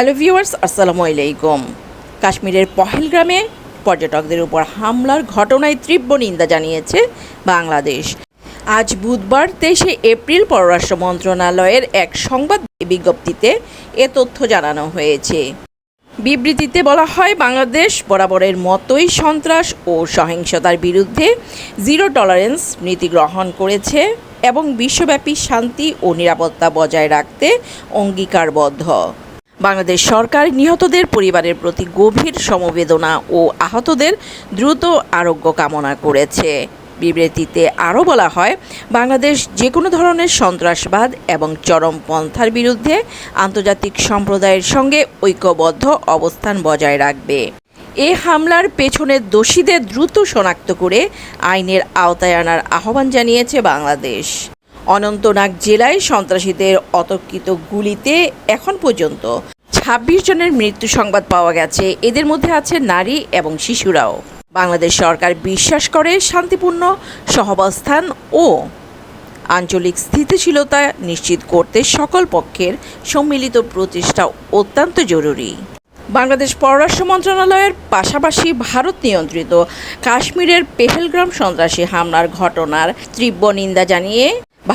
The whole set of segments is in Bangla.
হ্যালো ভিউয়ার্স আসসালামু আলাইকুম কাশ্মীরের পহেল গ্রামে পর্যটকদের উপর হামলার ঘটনায় তীব্র নিন্দা জানিয়েছে বাংলাদেশ। আজ বুধবার তেইশে এপ্রিল পররাষ্ট্র মন্ত্রণালয়ের এক সংবাদ বিজ্ঞপ্তিতে এ তথ্য জানানো হয়েছে। বিবৃতিতে বলা হয়, বাংলাদেশ বরাবরের মতোই সন্ত্রাস ও সহিংসতার বিরুদ্ধে জিরো টলারেন্স নীতি গ্রহণ করেছে এবং বিশ্বব্যাপী শান্তি ও নিরাপত্তা বজায় রাখতে অঙ্গীকারবদ্ধ। বাংলাদেশ সরকার নিহতদের পরিবারের প্রতি গভীর সমবেদনা ও আহতদের দ্রুত আরোগ্য কামনা করেছে। বিবৃতিতে আরও বলা হয়, বাংলাদেশ যে কোনো ধরনের সন্ত্রাসবাদ এবং চরমপন্থার বিরুদ্ধে আন্তর্জাতিক সম্প্রদায়ের সঙ্গে ঐক্যবদ্ধ অবস্থান বজায় রাখবে। এ হামলার পেছনের দোষীদের দ্রুত শনাক্ত করে আইনের আওতায় আনার আহ্বান জানিয়েছে বাংলাদেশ। অনন্তনাগ জেলায় সন্ত্রাসীদের অতর্কিত গুলিতে এখন পর্যন্ত ছাব্বিশ জনের মৃত্যু সংবাদ পাওয়া গেছে। এদের মধ্যে আছে নারী এবং শিশুরাও। বাংলাদেশ সরকার বিশ্বাস করে শান্তিপূর্ণ সহাবস্থান ও আঞ্চলিক স্থিতিশীলতা নিশ্চিত করতে সকল পক্ষের সম্মিলিত প্রচেষ্টা অত্যন্ত জরুরি। বাংলাদেশ পররাষ্ট্র মন্ত্রণালয়ের পাশাপাশি ভারত নিয়ন্ত্রিত কাশ্মীরের পেহেলগ্রাম সন্ত্রাসী হামলার ঘটনার তীব্র নিন্দা জানিয়ে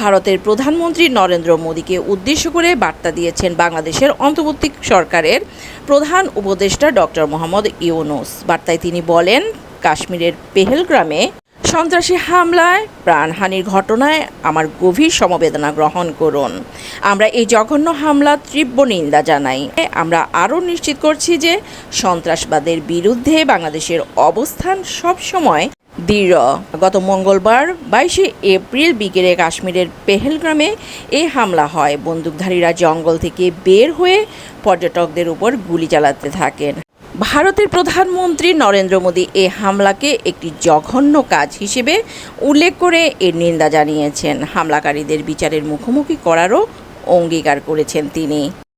ভারতের প্রধানমন্ত্রী নরেন্দ্র মোদীকে উদ্দেশ্য করে বার্তা দিয়েছেন বাংলাদেশের অন্তর্বর্তী সরকারের প্রধান উপদেষ্টা ডক্টর মোহাম্মদ ইউনুস। বার্তায় তিনি বলেন, কাশ্মীরের পেহেলগ্রামে সন্ত্রাসী হামলায় প্রাণহানির ঘটনায় আমার গভীর সমবেদনা গ্রহণ করুন। আমরা এই জঘন্য হামলা তীব্র নিন্দা জানাই। আমরা আরও নিশ্চিত করছি যে সন্ত্রাসবাদের বিরুদ্ধে বাংলাদেশের অবস্থান সবসময় দৃঢ়। গত মঙ্গলবার বাইশে এপ্রিল বিকেলে কাশ্মীরের পেহেলগ্রামে এই হামলা হয়। বন্দুকধারীরা জঙ্গল থেকে বের হয়ে পর্যটকদের উপর গুলি চালাতে থাকেন। ভারতের প্রধানমন্ত্রী নরেন্দ্র মোদী এ হামলাকে একটি জঘন্য কাজ হিসেবে উল্লেখ করে এর নিন্দা জানিয়েছেন। হামলাকারীদের বিচারের মুখোমুখি করারও অঙ্গীকার করেছেন তিনি।